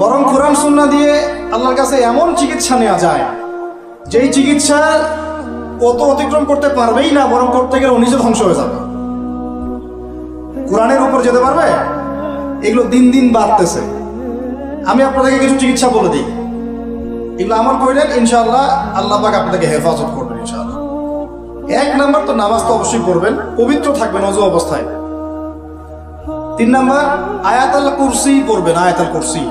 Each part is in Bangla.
বরং কোরআন সুন্না দিয়ে আল্লাহর কাছে এমন চিকিৎসা নেওয়া যায়, যেই চিকিৎসা কত অতিক্রম করতে পারবেই না, বরং করতে গেলে ও নিজে ধ্বংস হয়ে যাবে। কোরআনের উপর যেতে পারবে? এগুলো দিন দিন বাড়তেছে। আমি আপনাদেরকে কিছু চিকিৎসা বলে দিই। এগুলো আমার কইলেন, ইনশাআল্লাহ আল্লাহ পাক আপনাদেরকে হেফাজত করবেন, ইনশাআল্লাহ। এক নাম্বার তো নামাজ তো অবশ্যই পড়বেন, পবিত্র থাকবেন অজু অবস্থায়। তিন নাম্বার, আয়াতাল কুরসি পড়বেন, আয়াতাল কুরসি।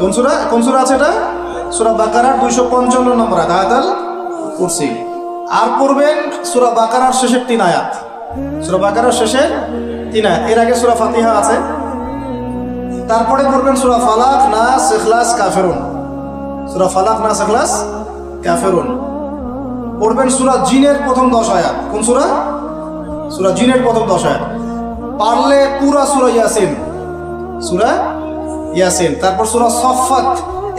কোন সুরা? কোন সুরা আছে এটা? সুরা বাকারার দুইশো পঞ্চান্ন নম্বর আয়াত, আয়াতাল কুরসি। আর পড়বেন সুরা বাকারার শেষের তিন আয়াত। সুরা বাকারার শেষের তিন আয়াত। এর আগে সুরা ফাতিহা আছে। তারপরে পড়বেন সুরা ফালাক না সেখলাস কাফেরুন। সুরা ফালাক না সেখলাস কাফেরুন। পড়বেন সুরা জিনের প্রথম দশ আয়াত। কোন সুরা? সুরা জিনের প্রথম দশ আয়াত। পারলে পুরা সুরা ইয়াসিন। সুরা ইয়াসিন, তারপর সুরা সফাত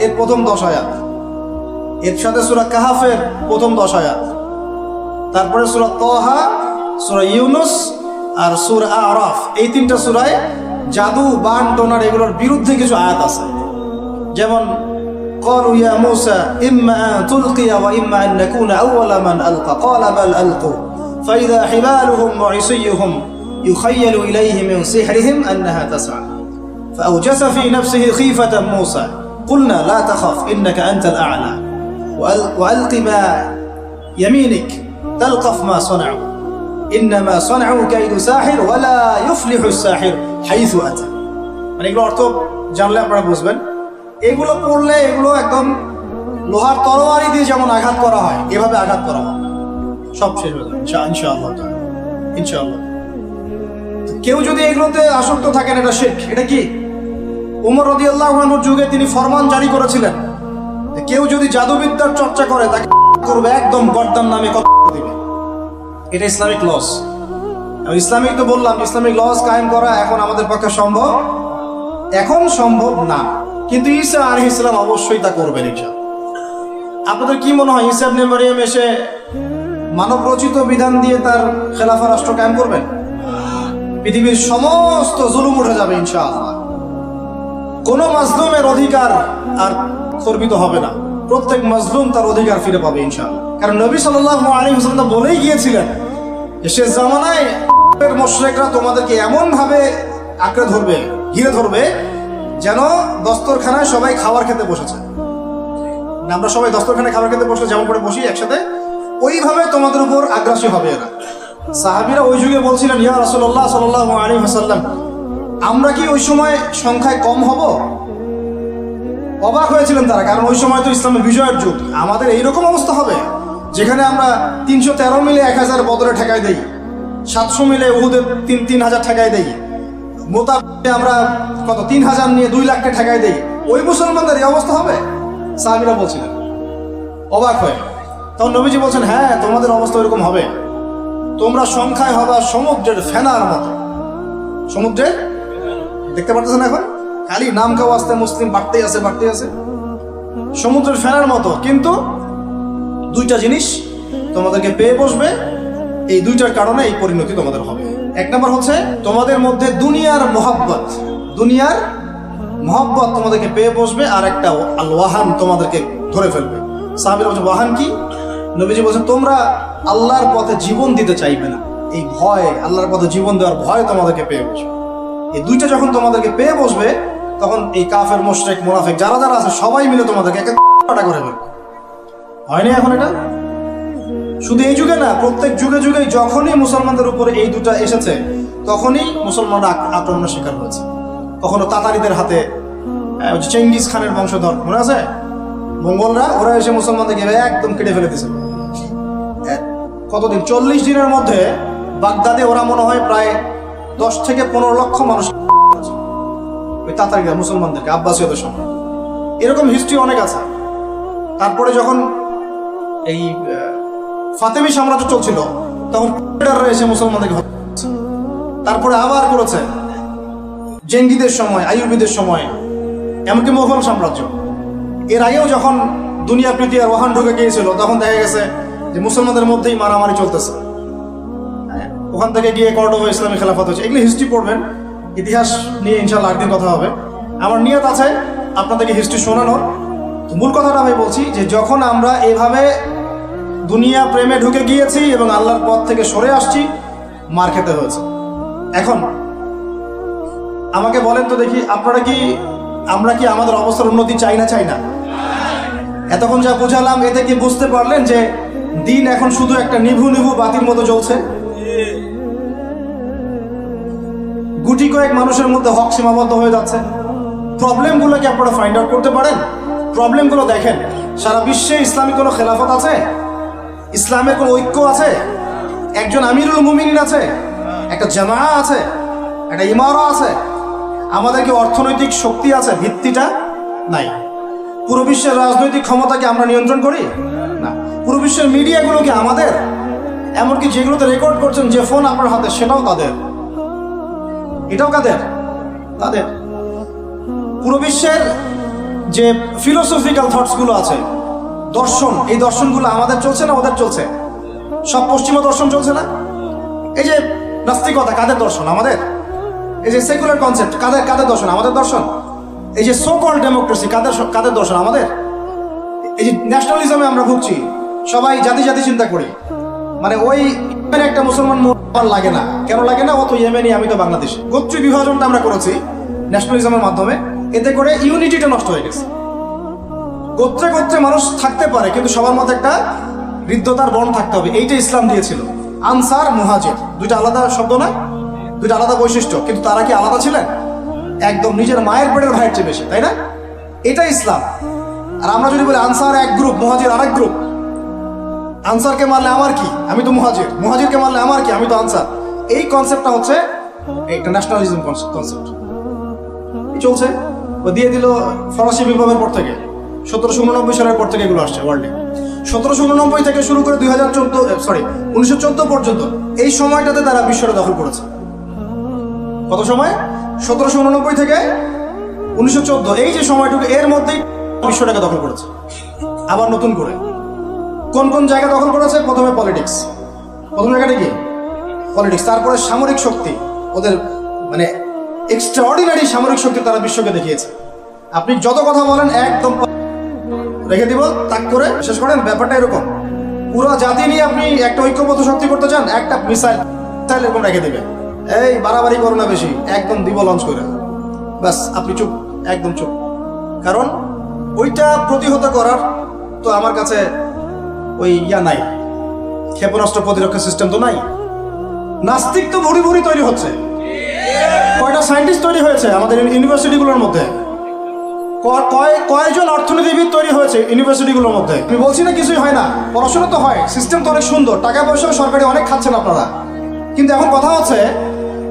এর প্রথম দশ আয়াত। এর সাথে সুরা কাহাফের প্রথম দশ আয়াত। তারপরে সুরা তহা, সুরা ইউনুস আর সুর আরফ, এই তিনটা সুরায় জাদু, বান টোনার এগুলোর বিরুদ্ধে কিছু আয়াত আছে। যেমন قالوا يا موسى إما أن تلقي وإما أن نكون أول من ألقى قال بل ألقوا فإذا حبالهم وعصيهم يخيل إليه من سحرهم أنها تسعى فأوجس في نفسه خيفة موسى قلنا لا تخف إنك أنت الأعلى وأل- وألق ما يمينك تلقف ما صنعوا إنما صنعوا كيد ساحر ولا يفلح الساحر حيث أتى মানে এগুলো অর্থ জানলে আপনারা বুঝবেন এগুলো পড়লে এগুলো একদম লোহার তরোয়ারি দিয়ে যেমন আঘাত করা হয় এভাবে আঘাত করা হয় সব শেষ হয়ে যাবে ইনশা- ইনশাআল্লাহ তাআলা। ইনশাআল্লাহ তো কেউ যদি এগুলোতে আসক্ত থাকেন এটা শেখ এটা কি উমর রদি আল্লাহ যুগে তিনি ফরমান জারি করেছিলেন কেউ যদি জাদুবিদ্যার চর্চা করে, তাকে করবে একদম গর্দান নামে কত দিবে এটা ইসলামিক লস ইসলামিক তো বললাম, ইসলামিক লস কায়েম করা এখন আমাদের পক্ষে সম্ভব। এখন সম্ভব না। কিন্তু ঈসা আলহ ইসলাম অবশ্যই তা করবেন ইনশা আপনাদের কি মনে হয় ইবনে মারিয়াম এসে মানব রচিত বিধান দিয়ে তার খেলাফা রাষ্ট্র কায়েম করবেন? পৃথিবীর সমস্ত জুলুম উঠে যাবে ইনশাআল্লাহ। কোনো মাজলুমের অধিকার আর খর্বিত হবে না। প্রত্যেক মাজলুম তার অধিকার ফিরে পাবে ইনশাআল্লাহ। কারণ নবী সাল্লাল্লাহু আলাইহি ওয়াসাল্লাম বলেই গিয়েছিলেন সে জামানায় মোশরেকরা তোমাদেরকে এমন ভাবে আঁকড়ে ধরবে, ঘিরে ধরবে যেন দস্তরখানায় সবাই খাবার খেতে বসেছে। আমরা সবাই দস্তরখানায় খাবার খেতে বসলে যেমন করে বসি একসাথে, ওইভাবে তোমাদের উপর আগ্রাসী হবে এরা। সাহাবিরা ওই যুগে বলছিলেন, ইয়া রাসূলুল্লাহ সাল্লাল্লাহু আলাইহি ওয়াসাল্লাম আমরা কি ওই সময় সংখ্যায় কম হব? অবাক হয়েছিলেন তারা, কারণ ওই সময় তো ইসলামের বিজয়ের যুগ। আমাদের এইরকম অবস্থা হবে, যেখানে আমরা তিনশো তেরো মিলে এক হাজার বদলে ঠেকাই দেই, সাতশো মিলে উহুদের তিন তিন হাজার ঠেকাই দেই মোতাবে আমরা কত, তিন হাজার নিয়ে দুই লাখকে ঠেকাই দেই। ওই মুসলমানদের এই অবস্থা হবে? সাহাবিরা বলছিলেন। অবাক হয়ে। তখন নবীজি বলছেন হ্যাঁ তোমাদের অবস্থা ওইরকম হবে। তোমরা সংখ্যায় হবা সমুদ্রের ফেনার মতো। সমুদ্রের দেখতে পারতেছেন এখন? খালি নাম কেউ আসতে মুসলিম বাড়তেই আছে বাড়তেই আছে। সমুদ্রের ফেনার মতো, কিন্তু দুইটা জিনিস তোমাদেরকে পেয়ে বসবে। এই দুইটার কারণে এই পরিণতি তোমাদের হবে। এক নম্বর হচ্ছে, তোমাদের মধ্যে দুনিয়ার মোহাব্বত। দুনিয়ার মোহাব্বত তোমাদেরকে পেয়ে বসবে, আর একটা আল ওয়াহান তোমাদেরকে ধরে ফেলবে। সাহাবির বলছে, ওয়াহান কি? নবীজি বলছেন তোমরা আল্লাহর পথে জীবন দিতে চাইবে না। এই ভয়, আল্লাহর পথে জীবন দেওয়ার ভয় তোমাদেরকে পেয়ে বসবে। এই দুইটা যখন তোমাদেরকে পেয়ে বসবে, তখন এই কাফের, মোশরেক, মোনাফেক যারা যারা আছে, সবাই মিলে তোমাদেরকে এক করে ফেলবে। হয়নি এখন এটা? শুধু এই যুগে না, প্রত্যেক যুগে যুগে যখনই মুসলমানদের উপরে এই দুটা এসেছে, তখনই মুসলমানরা আক্রমণের শিকার হয়েছে। কখনো তাতারিদের হাতে চেঙ্গিস খানের বংশধর, মনে আছে? মঙ্গলরা, ওরা এসে মুসলমানদেরকে একদম কেটে ফেলে দিয়েছিল এক- কতদিন? চল্লিশ দিনের মধ্যে বাগদাদে ওরা মনে হয় প্রায় দশ থেকে পনেরো লক্ষ মানুষ ওই তাতারিরা মুসলমানদেরকে, আব্বাসীয়দের সময় এরকম হিস্ট্রি অনেক আছে। তারপরে যখন এই ফাতেমি সাম্রাজ্য চলছিল, তখন এসে মুসলমানদেরকে তারপরে আবার করেছে। জেঙ্গিদের সময়, আইয়ুবিদের সময়, এমনকি মোগল সাম্রাজ্য। এর আগেও যখন দুনিয়া প্রীতি আর ওহান ঢুকে গিয়েছিল, তখন দেখা গেছে যে মুসলমানদের মধ্যেই মারামারি চলতেছে। ওখান থেকে গিয়ে কর্ডোভা ইসলামী খেলাফত হচ্ছে এগুলি হিস্ট্রি পড়বেন। ইতিহাস নিয়ে ইনশাল্লাহ একদিন কথা হবে। আমার নিয়ত আছে, আপনাদেরকে হিস্ট্রি শোনানোর। মূল কথাটা আমি বলছি যে যখন আমরা এভাবে দুনিয়া প্রেমে ঢুকে গিয়েছি এবং আল্লাহর পথ থেকে সরে আসছি, মার খেতে হয়েছে। এখন, আমাকে বলেন তো দেখি, আপনারা কি, আমরা কি আমাদের অবস্থার উন্নতি চাই না চাই না? এতক্ষণ যা বুঝালাম, এতে কি বুঝতে পারলেন যে দিন এখন শুধু একটা নিভু নিভু বাতির মতো জ্বলছে? গুটি কয়েক মানুষের মধ্যে হক সীমাবদ্ধ হয়ে যাচ্ছে। প্রবলেমগুলো কি আপনারা ফাইন্ড আউট করতে পারেন? প্রবলেমগুলো দেখেন। সারা বিশ্বে ইসলামিক কোনো খেলাফত আছে? ইসলামের কোনো ঐক্য আছে? একজন আমিরুল মুমিনিন আছে? একটা জামা আছে? একটা ইমারা আছে? আমাদের কি অর্থনৈতিক শক্তি আছে? ভিত্তিটা নাই। পুরো বিশ্বের রাজনৈতিক ক্ষমতাকে আমরা নিয়ন্ত্রণ করি? না। পুরো বিশ্বের মিডিয়াগুলো কি আমাদের? এমনকি যেগুলোতে রেকর্ড করছেন যে ফোন আপনার হাতে, সেটাও তাদের। এটাও কাদের? তাদের। পুরো বিশ্বের যে ফিলোসফিক্যাল থটসগুলো আছে, দর্শন, এই দর্শনগুলো আমাদের চলছে না ওদের চলছে? সব পশ্চিমা দর্শন চলছে না? এই যে নাস্তিকতা, কাদের দর্শন? আমাদের? এই যে সেকুলার কনসেপ্ট কাদের কাদের দর্শন? আমাদের দর্শন? এই যে সো কল ডেমোক্রেসি কাদের কাদের দর্শন? আমাদের? এই যে ন্যাশনালিজমে আমরা ভুগছি, সবাই জাতি জাতি চিন্তা করি। মানে ওই একটা মুসলমান লাগে না। কেন লাগে না? ও তো ইয়েমেনি আমি তো বাংলাদেশে। গোত্রী বিভাজনটা আমরা করেছি ন্যাশনালিজমের মাধ্যমে। এতে করে ইউনিটিটা নষ্ট হয়ে গেছে। গোত্রে গোত্রে মানুষ থাকতে পারে, কিন্তু সবার মধ্যে একটা হৃদ্যতার বন থাকতে হবে। এইটা ইসলাম দিয়েছিল। আনসার, মুহাজির। দুইটা আলাদা শব্দ না? দুইটা আলাদা বৈশিষ্ট্য। কিন্তু তারা কি আলাদা ছিলেন? একদম নিজের মায়ের পেটের ভাইয়ের চেয়ে বেশি, তাই না? এটা ইসলাম। আর আমরা যদি বলি আনসার এক গ্রুপ, মুহাজির আরেক গ্রুপ আনসারকে মারলে আমার কি? আমি তো মুহাজির। মুহাজিরকে মারলে আমার কি? আমি তো আনসার। এই কনসেপ্টটা হচ্ছে একটা ন্যাশনালিজম কনসেপ্ট চলছে? ও দিয়ে দিল ফরাসি বিপ্লবের পর থেকে। সতেরোশো উননব্বই সালের পর থেকে এগুলো আসছে ওয়ার্ল্ডে সতেরোশো উননব্বই থেকে শুরু করে দুই হাজার চোদ্দ সরি উনিশশো চোদ্দ পর্যন্ত এই সময়টাতে তারা বিশ্বটা দখল করেছে। কত সময়? সতেরোশো উননব্বই থেকে উনিশশো চোদ্দ। এই যে সময়টুকু, এর মধ্যেই বিশ্বটাকে দখল করেছে। আবার নতুন করে। কোন কোন জায়গা দখল করেছে? প্রথমে পলিটিক্স প্রথম জায়গাটা কি? পলিটিক্স তারপরে সামরিক শক্তি। ওদের মানে এক্সট্রাঅর্ডিনারি সামরিক শক্তি তারা বিশ্বকে দেখিয়েছে। আপনি যত কথা বলেন, একদম রেখে দিব, তাক করে শেষ করেন। ব্যাপারটা এরকম। পুরো জাতি নিয়ে আপনি একটা ঐক্যবদ্ধ শক্তি করতে চান, একটা মিসাইল মিসাইল এরকম রেখে দিবেন এই, বাড়াবাড়ি করো না বেশি। একদম দিব লঞ্চ করে। ব্যাস, আপনি চুপ। একদম চুপ। কারণ, ওইটা প্রতিহত করার তো আমার কাছে ওই ইয়া নাই। ক্ষেপণাস্ত্র প্রতিরক্ষা সিস্টেম তো নাই। নাস্তিক তো ভুড়ি ভুড়ি তৈরি হচ্ছে। কয়টা সায়েন্টিস্ট তৈরি হয়েছে আমাদের ইউনিভার্সিটিগুলোর মধ্যে? কয়জন অর্থনীতিবিদ তৈরি হয়েছে ইউনিভার্সিটিগুলোর মধ্যে? আমি বলছি না কিছুই হয় না। পড়াশোনা তো হয় সিস্টেম তো অনেক সুন্দর, টাকা পয়সাও সরকারি অনেক খাচ্ছেন আপনারা। কিন্তু এখন কথা হচ্ছে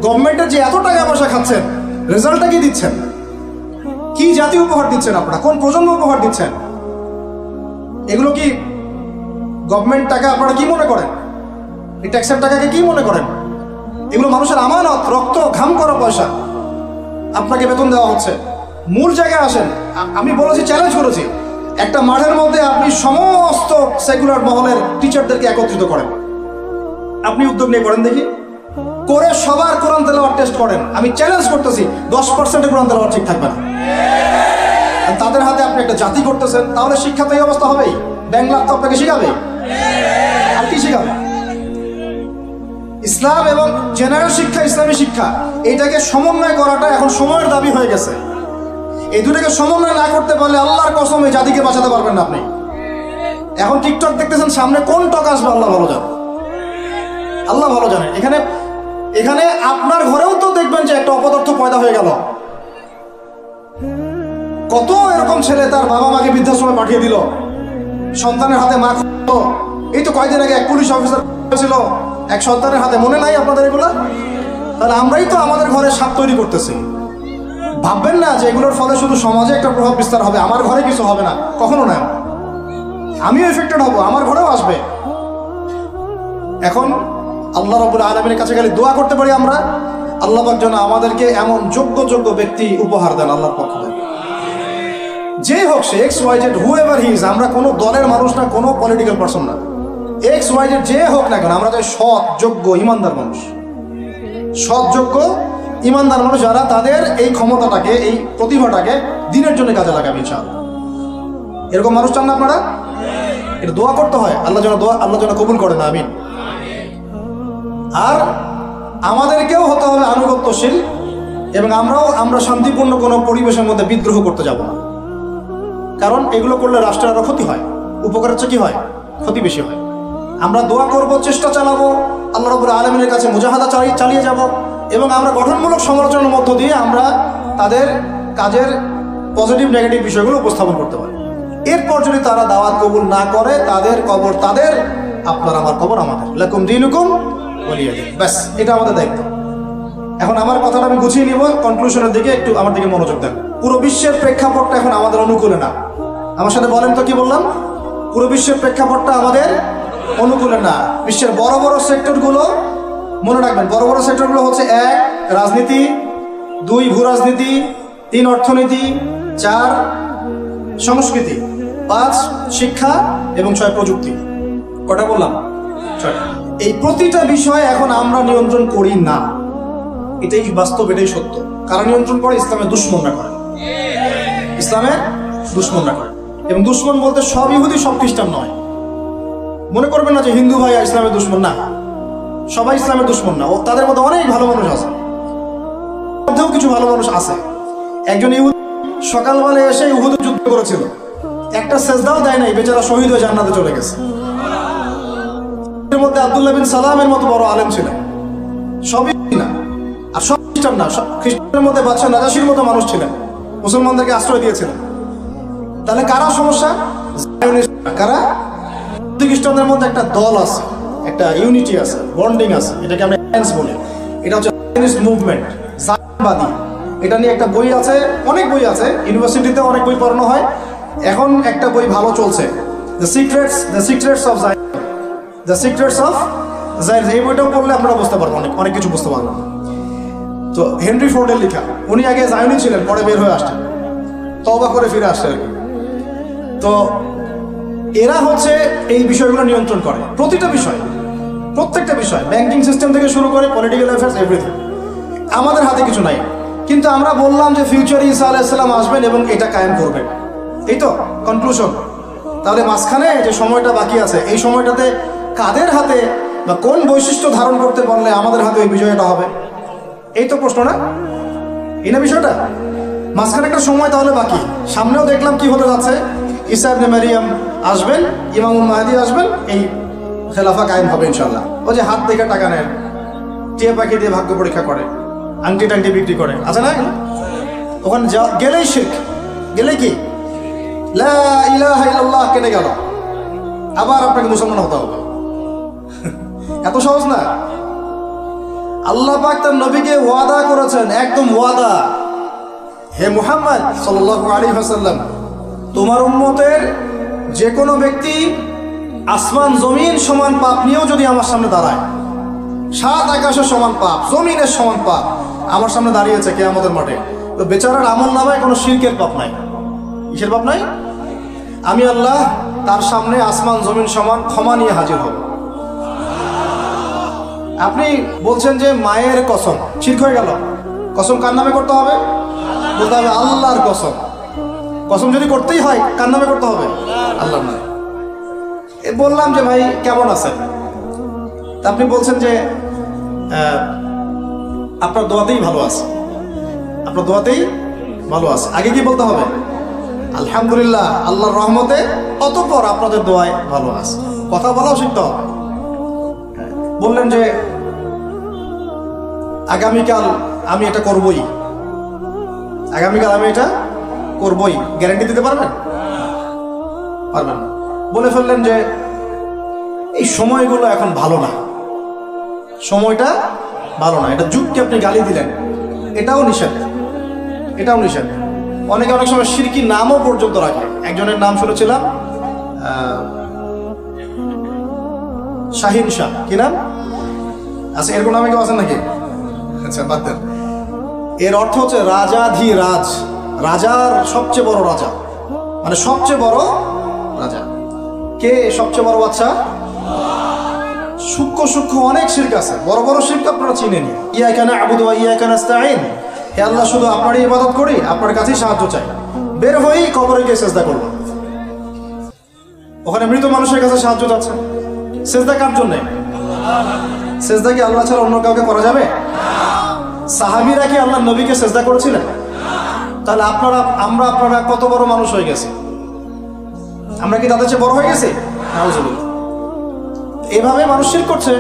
গভর্নমেন্টের যে এত টাকা পয়সা খাচ্ছেন রেজাল্টটা কি দিচ্ছেন? কি জাতীয় উপহার দিচ্ছেন আপনারা? কোন প্রজন্ম উপহার দিচ্ছেন? এগুলো কি গভর্নমেন্ট টাকা আপনারা কি মনে করেন? এই ট্যাক্সের টাকাকে কি মনে করেন? এগুলো মানুষের আমানত, রক্ত, ঘাম করা পয়সা। আপনাকে বেতন দেওয়া হচ্ছে। মূল জায়গায় আসেন। আমি বলেছি চ্যালেঞ্জ করেছি। একটা মাঠের মধ্যে আপনি সমস্ত সেকুলার মহলের টিচারদেরকে একত্রিত করেন। আপনি উদ্যোগ নিয়ে করেন দেখি। করে সবার কোরআন তেলাওয়ার টেস্ট করেন। আমি চ্যালেঞ্জ করতেছি, দশ পার্সেন্টের কোরআন তেলাওয়ার ঠিক থাকবে না। তাদের হাতে আপনি একটা জাতি করতেছেন তাহলে শিক্ষা তো এই অবস্থা হবেই। ব্যাংলার তো আপনাকে শিখাবে। আর কি শিখাবে? ইসলাম এবং জেনারেল শিক্ষা, ইসলামী শিক্ষা এইটাকে সমন্বয় করাটা এখন সময়ের দাবি হয়ে গেছে। এই দুটাকে সমন্বয় না করতে পারলে আল্লাহর কসম এই জাতিকে বাঁচাতে পারবেন না আপনি। এখন টিকটক দেখতেছেন, সামনে কোন টক আসবে? আল্লাহ ভালো জানে। আল্লাহ ভালো জানে। এখানে এখানে আপনার ঘরেও তো দেখবেন যে একটা অপদার্থ পয়দা হয়ে গেল। কত এরকম ছেলে তার বাবা মাকে বৃদ্ধাশ্রমে পাঠিয়ে দিল। সন্তানের হাতে মা। এই তো কয়েকদিন আগে এক পুলিশ অফিসার ছিল। এক সন্তানের হাতে মনে নাই আপনাদের এগুলো? তাহলে আমরাই তো আমাদের ঘরে সাপ তৈরি করতেছি। ভাববেন না যে এগুলোর ফলে শুধু সমাজে একটা প্রভাব বিস্তার হবে, আমার ঘরে কিছু হবে না, কখনো না। আমিও এফেক্টেড হব, আমার ঘরেও আসবে। এখন আল্লাহ রবুল আলমের কাছে গেলে দোয়া করতে পারি আমরা। আল্লাহ যেন আমাদেরকে এমন যোগ্য যোগ্য ব্যক্তি উপহার দেন আল্লাহর পক্ষ যে হোক সে X Y Z whoever his আমরা কোনো দলের মানুষ না, কোনো পলিটিক্যাল পার্সন না। এক্স ওয়াই জেড যে হোক না কেন, আমরা চাই সৎ, যোগ্য, ইমানদার মানুষ। সৎ, যোগ্য, ইমানদার মানুষ যারা তাদের এই ক্ষমতাটাকে, এই প্রতিভাটাকে দিনের জন্য কাজে লাগাবে, ইনশাআল্লাহ। এরকম মানুষ চান না আপনারা? এটা দোয়া করতে হয়, আল্লাহ যেন দোয়া, আল্লাহ যেন কবুল করে না আমিন। আর আমাদেরকেও হতে হবে আনুগত্যশীল, এবং আমরাও, আমরা শান্তিপূর্ণ কোনো পরিবেশের মধ্যে বিদ্রোহ করতে যাব না। কারণ এগুলো করলে রাষ্ট্রের আরও ক্ষতি হয় উপকার চেয়ে কি হয়? ক্ষতি বেশি হয়। আমরা দোয়া করব, চেষ্টা চালাবো, আল্লাহ রবুল আলমিনের কাছে মুজাহাদা চালিয়ে চালিয়ে যাব এবং আমরা গঠনমূলক সমালোচনার মধ্য দিয়ে আমরা তাদের কাজের পজিটিভ নেগেটিভ বিষয়গুলো উপস্থাপন করতে পারি। এরপর যদি তারা দাওয়াত কবুল না করে, তাদের কবর তাদের, আপনার আমার কবর আমাদের। লাকুম দিন হুকুম বলিয়ে দিন। ব্যাস, এটা আমাদের দায়িত্ব। এখন আমার কথাটা আমি গুছিয়ে নিব কনক্লুশনের দিকে একটু আমার দিকে মনোযোগ দেন। পুরো বিশ্বের প্রেক্ষাপটটা এখন আমাদের অনুকূলে না। আমার সাথে বলেন তো কি বললাম? পুরো বিশ্বের প্রেক্ষাপটটা আমাদের অনুকূলে না। বিশ্বের বড় বড় সেক্টরগুলো মনে রাখবেন, বড় বড় সেক্টরগুলো হচ্ছে এক, রাজনীতি, দুই ভূ রাজনীতি তিন, অর্থনীতি, চার, সংস্কৃতি, পাঁচ, শিক্ষা এবং ছয়, প্রযুক্তি। কটা বললাম? এই প্রতিটা বিষয় এখন আমরা নিয়ন্ত্রণ করি না। এটাই বাস্তব, এটাই সত্য। কারা নিয়ন্ত্রণ করে? ইসলামের দুশ্মনরা করে। ইসলামের দুশ্মনরা করে। এবং দুশ্মন বলতে সব ইহুদি, সব খ্রিস্টান নয়। মনে করবেন না যে হিন্দু ভাই ইসলামের দুশ্মন, না। সবাই ইসলামের দুশ্মন না। ও, তাদের মধ্যে অনেক ভালো মানুষ আছে। মধ্যেও কিছু ভালো মানুষ আছে। একজন ইহুদ সকালবেলা এসে ইহুদ যুদ্ধ করেছিল। একটা সেজদাও দেয় নাই, বেচারা শহীদ হয়ে জান্নাতে চলে গেছে। এর মধ্যে আব্দুল্লাহ বিন সালামের মতো বড় আলেম ছিলেন। সবই না। আর সব খ্রিস্টান না। সব খ্রিস্টানের মধ্যে বাচ্চা নাজাসির মতো মানুষ ছিলেন। মুসলমানদেরকে আশ্রয় দিয়েছিলেন। তাহলে কারা সমস্যা? কারা? খ্রিস্টানদের মধ্যে একটা দল আছে, একটা ইউনিটি আছে বন্ডিং আছে, এটাকে আমরা বলি। এটা হচ্ছে মুভমেন্ট এটা নিয়ে একটা বই আছে, অনেক বই আছে ইউনিভার্সিটিতে অনেক বই পড়ানো হয়। এখন একটা বই ভালো চলছে the secrets the secrets of the secrets of Zion এই বইটাও পড়লে আপনারা বুঝতে পারবেন অনেক অনেক কিছু বুঝতে পারবেন তো হেনরি ফোর্ডের লেখা, উনি আগে জায়নি ছিলেন, পরে বের হয়ে আসছেন। তবা করে ফিরে আসছে আর কি। তো এরা হচ্ছে এই বিষয়গুলো নিয়ন্ত্রণ করে। প্রতিটা বিষয়, প্রত্যেকটা বিষয় ব্যাংকিং সিস্টেম থেকে শুরু করে পলিটিক্যাল অ্যাফেয়ার্স এভরিথিং আমাদের হাতে কিছু নাই। কিন্তু আমরা বললাম যে ফিউচারে ইসা আলাইসাল্লাম আসবেন এবং এটা কায়েম করবেন। এই তো কনক্লুশন তাহলে মাঝখানে যে সময়টা বাকি আছে, এই সময়টাতে কাদের হাতে বা কোন বৈশিষ্ট্য ধারণ করতে পারলে আমাদের হাতে ওই বিজয়টা হবে? এই তো প্রশ্ন না? এই না বিষয়টা? মাঝখানে একটা সময় তাহলে বাকি। সামনেও দেখলাম কি হতে যাচ্ছে। ইসা ইবনে মারিয়াম আসবেন ইমামুল মাহাদি আসবেন, এই খেলাফা কায়েম হবে ইনশাল্লাহ ও যে হাত থেকে টাকা নেন টিয়া পাখি দিয়ে ভাগ্য পরীক্ষা করে, আংটি টাংটি বিক্রি করে, আছে না? ওখানে গেলেই শিখ। গেলে কি? কেটে গেল। আবার আপনাকে মুসলমান হতে হবে। এত সহজ না? আল্লাহ পাক তার নবীকে ওয়াদা করেছেন, একদম ওয়াদা। হে মুহাম্মদ সাল্লাল্লাহু আলাইহি ওয়াসাল্লাম তোমার উম্মতের যে কোনো ব্যক্তি আসমান, জমিন সমান পাপ নিয়েও যদি আমার সামনে দাঁড়ায়, সাত আকাশের সমান পাপ, জমিনের সমান পাপ, আমার সামনে দাঁড়িয়েছে কে আমাদের মাঠে। তো বেচারার আমল নামায় কোনো শিরকের পাপ নাই। কিসের পাপ নাই? আমি আল্লাহ তার সামনে আসমান, জমিন সমান ক্ষমা নিয়ে হাজির হব। আপনি বলছেন যে মায়ের কসম, শির্ক হয়ে গেল। কসম কার নামে করতে হবে? বলতে হবে আল্লাহর কসম। কসম যদি করতেই হয় কার নামে করতে হবে? আল্লাহ নামে। বললাম যে ভাই কেমন আছেন? তা আপনি বলছেন যে আপনার দোয়াতেই ভালো আছে। আপনার দোয়াতেই ভালো আছে। আগে কি বলতে হবে? আলহামদুলিল্লাহ আল্লাহর রহমতে অতপর আপনাদের দোয়ায় ভালো আছে। কথা বলাও শিখতে হবে। বললেন যে আগামীকাল আমি এটা করবই। আগামীকাল আমি এটা করবই? গ্যারান্টি দিতে পারবেন? পারবেন। বলে ফেললেন যে, এই সময়গুলো এখন ভালো না। সময়টা ভালো না। এটা যুগকে আপনি গালি দিলেন। এটাও নিষেধ। এটাও নিষেধ। অনেকে অনেক সময় সিরকি নামও পর্যন্ত রাখে। একজনের নাম শুনেছিলাম শাহিন শাহ। কি নাম? আচ্ছা এরকম নামে কেউ আছেন নাকি? আচ্ছা বাদ দেন। এর অর্থ হচ্ছে রাজাধি রাজ রাজার সবচেয়ে বড় রাজা। মানে সবচেয়ে বড় রাজা। কে সবচেয়ে বড় বাচ্চা সূক্ষ্ম সূক্ষ্ম অনেক শির্ক আছে। বড় বড় শির্ক আপনারা চিনেনি। ইয়া কেন আবুদ ইয়া কেন আস্তাইন হে আল্লাহ, শুধু আপনারই ইবাদত করি, আপনার কাছেই সাহায্য চাই। বের হয়েই কবরে গিয়ে চেষ্টা করব। ওখানে মৃত মানুষের কাছে সাহায্য চাচ্ছে সেজদা কার জন্য? সেজদা কি আল্লাহ ছাড়া অন্য কাউকে করা যাবে? সাহাবিরা কি আল্লাহ নবীকে সেজদা করেছিলেন? তাহলে আপনারা, আমরা আপনারা কত বড় মানুষ হয়ে গেছে? আমরা কি তাদের চেয়ে বড় হয়ে গেছি। এভাবে মানুষ শির করছে?